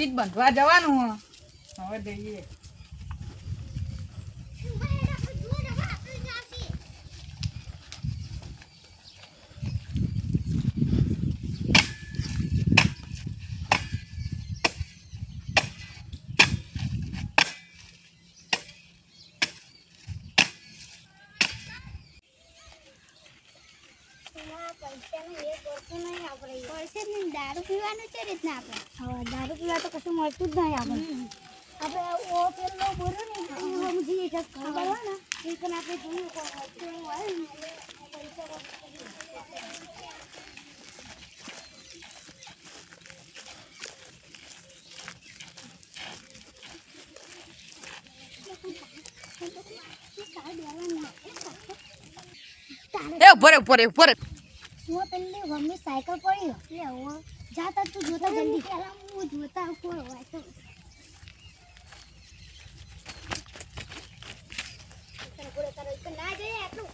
પીઠ બંધવા જવાનું. હવે જઈએ પડશે જ નહીં દારૂ પીવાનું છે રીતના આપણે. હવે દારૂ પીવા તો કશું મળતું જ નહીં આપણે. આપણે ઓ પેલો બોલો ને એ સમજી એટલે ખબર હોય ને એ પણ આપણે જોયું કોઈ મળતું હોય ને એટલે પૈસા એ ભરે રે, ઊભો રે ઊભો રે. હું પેલી મમ્મી સાયકલ પડી. લે હું જાતા તું જોતા જલ્દી. હું જોતા કોઈ હોય તો ના જઈએ આટલું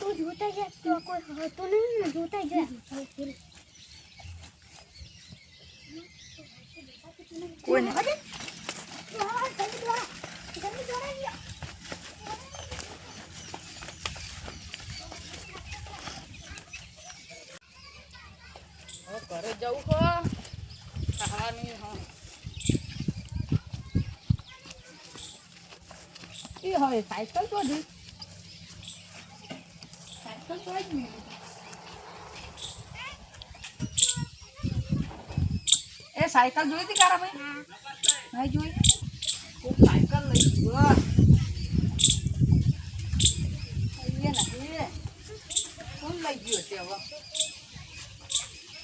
તું જોતા ગયા તો કોઈ હતો નહીં ને જોતા ગયા કોઈ નહીં ઘરે જવું હો. હા. એ હવે સાયકલ તો દી સાયકલ તો જ નહીં એ સાયકલ જોઈ હતી કારા ભાઈ? નહીં જોઈ? સાયકલ લઈ